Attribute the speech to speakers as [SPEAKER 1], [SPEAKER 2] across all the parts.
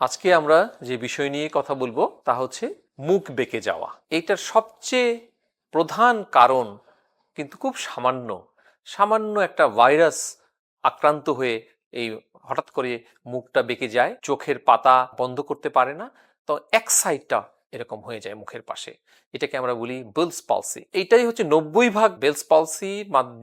[SPEAKER 1] আজকে আমরা যে বিষয় নিয়ে কথা বলব তা হচ্ছে মুখ বেঁকে যাওয়া। এইটার সবচেয়ে প্রধান কারণ কিন্তু খুব সামান্য সামান্য একটা ভাইরাস আক্রান্ত হয়ে এই হঠাৎ করে মুখটা বেঁকে যায়, চোখের পাতা বন্ধ করতে পারে না, তো এক সাইডটা এরকম হয়ে যায় মুখের পাশে। এটাকে আমরা বলি বেলস পালসি এইটাই হচ্ছে নব্বই ভাগ বেলস পালসি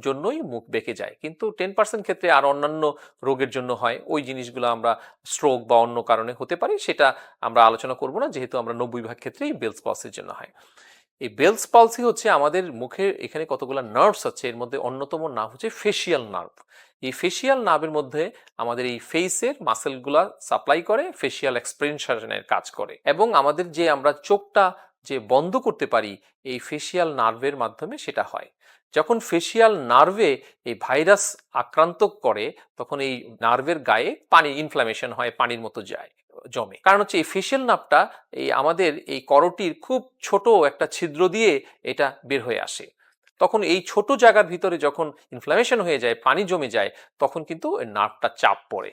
[SPEAKER 1] জন্যই মুখ বেঁকে যায়। কিন্তু টেন পার্সেন্ট ক্ষেত্রে আর অন্যান্য রোগের জন্য হয়। ওই জিনিসগুলো আমরা স্ট্রোক বা অন্য কারণে হতে পারি, সেটা আমরা আলোচনা করব না, যেহেতু আমরা নব্বই ভাগ ক্ষেত্রেই বেলস পালসির জন্য হয়। এই বেলস পালসি হচ্ছে আমাদের মুখের এখানে কতগুলো নার্ভস আছে, এর মধ্যে অন্যতম নার্ভ হচ্ছে ফেসিয়াল নার্ভ এই ফেসিয়াল নার্ভের মধ্যে আমাদের এই ফেসের মাসেলগুলা সাপ্লাই করে ফেসিয়াল এক্সপ্রেনশনের কাজ করে এবং আমাদের যে আমরা চোখটা যে বন্ধ করতে পারি এই ফেসিয়াল নার্ভের মাধ্যমে সেটা হয়। যখন ফেসিয়াল নার্ভে এই ভাইরাস আক্রান্ত করে, তখন এই নার্ভের গায়ে পানি ইনফ্লামেশন হয়, পানির মতো যায়, জমে। কারণ হচ্ছে এই ফেসিয়াল নার্ভটা এই আমাদের এই করটির খুব ছোট একটা ছিদ্র দিয়ে এটা বের হয়ে আসে। তখন এই ছোট জায়গার ভিতরে যখন ইনফ্লামেশন হয়ে যায়, পানি জমে যায়, তখন কিন্তু নার্ভটা চাপ পড়ে।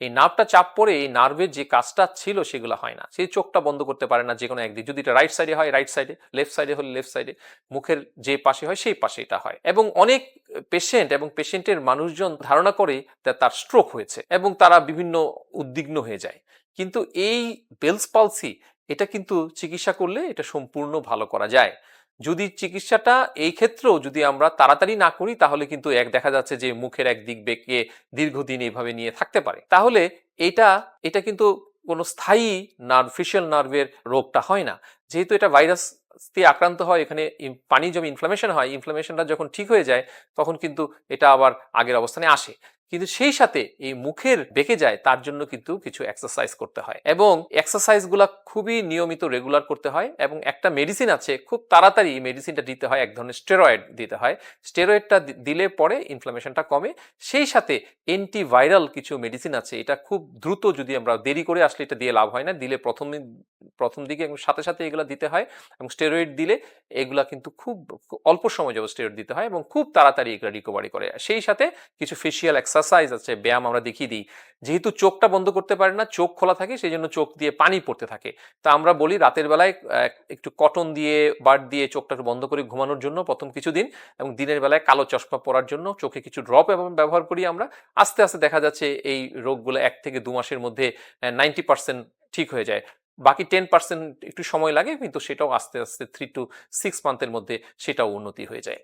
[SPEAKER 1] এই নার্ভটা চাপ পড়ে এই নার্ভের যে কাজটা ছিল সেগুলো হয় না। সেই চোখটা বন্ধ করতে পারে না যে কোনো একদিক যদি এটা রাইট সাইডে হয় রাইট সাইডে লেফট সাইডে হলে লেফট সাইডে মুখের যে পাশে হয় সেই পাশে এটা হয়। এবং অনেক পেশেন্ট এবং পেশেন্টের মানুষজন ধারণা করে তার স্ট্রোক হয়েছে এবং তারা বিভিন্ন উদ্বিগ্ন হয়ে যায়। কিন্তু এই বেলস পালসি এটা কিন্তু চিকিৎসা করলে এটা সম্পূর্ণ ভালো করা যায়। যদি চিকিৎসাটা এই ক্ষেত্রেও যদি আমরা তাড়াতাড়ি না করি, তাহলে কিন্তু এক দেখা যাচ্ছে যে মুখের এক দিক বেঁকে দীর্ঘদিন এইভাবে নিয়ে থাকতে পারে। তাহলে এটা এটা কিন্তু কোনো স্থায়ী নার্ভ, ফিশিয়াল নার্ভের রোগটা হয় না। যেহেতু এটা ভাইরাস দিয়ে আক্রান্ত হয়, এখানে পানি জমে ইনফ্লামেশন হয় ইনফ্লামেশনটা যখন ঠিক হয়ে যায়, তখন কিন্তু এটা আবার আগের অবস্থানে আসে। কিন্তু সেই সাথে এই মুখের বেঁকে যায়, তার জন্য কিন্তু কিছু এক্সারসাইজ করতে হয়। এবং এক্সারসাইজগুলো খুবই নিয়মিত রেগুলার করতে হয় এবং একটা মেডিসিন আছে, খুব তাড়াতাড়ি মেডিসিনটা দিতে হয়, এক ধরনের স্টেরয়েড দিতে হয়। স্টেরয়েডটা দিলে পরে ইনফ্লামেশনটা কমে। সেই সাথে অ্যান্টিভাইরাল কিছু মেডিসিন আছে, এটা খুব দ্রুত যদি আমরা দেরি করে আসলে এটা দিয়ে লাভ হয় না, দিলে প্রথম প্রথম দিকে এবং সাথে সাথে এগুলো দিতে হয় এবং স্টেরয়েড দিলে এগুলা কিন্তু খুব অল্প সময় যাবত স্টেরয়েড দিতে হয় এবং খুব তাড়াতাড়ি এগুলো রিকভারি করে। সেই সাথে কিছু ফেসিয়াল এক্সারসাইজ আছে, ব্যায়াম আমরা দেখিয়ে দিই। যেহেতু চোখটা বন্ধ করতে পারে না, চোখ খোলা থাকে সেই জন্য চোখ দিয়ে পানি পড়তে থাকে। তা আমরা বলি রাতের বেলায় একটু কটন দিয়ে বাট দিয়ে চোখটা বন্ধ করে ঘুমানোর জন্য প্রথম কিছুদিন এবং দিনের বেলায় কালো চশমা পরার জন্য চোখে কিছু ড্রপ এবং ব্যবহার করি আমরা। আস্তে আস্তে দেখা যাচ্ছে এই রোগগুলো এক থেকে দু মাসের মধ্যে নাইনটি পার্সেন্ট ঠিক হয়ে যায়। বাকি টেন পার্সেন্ট একটু সময় লাগে, কিন্তু সেটাও আস্তে আস্তে থ্রি টু সিক্স মান্থের মধ্যে সেটাও উন্নতি হয়ে যায়।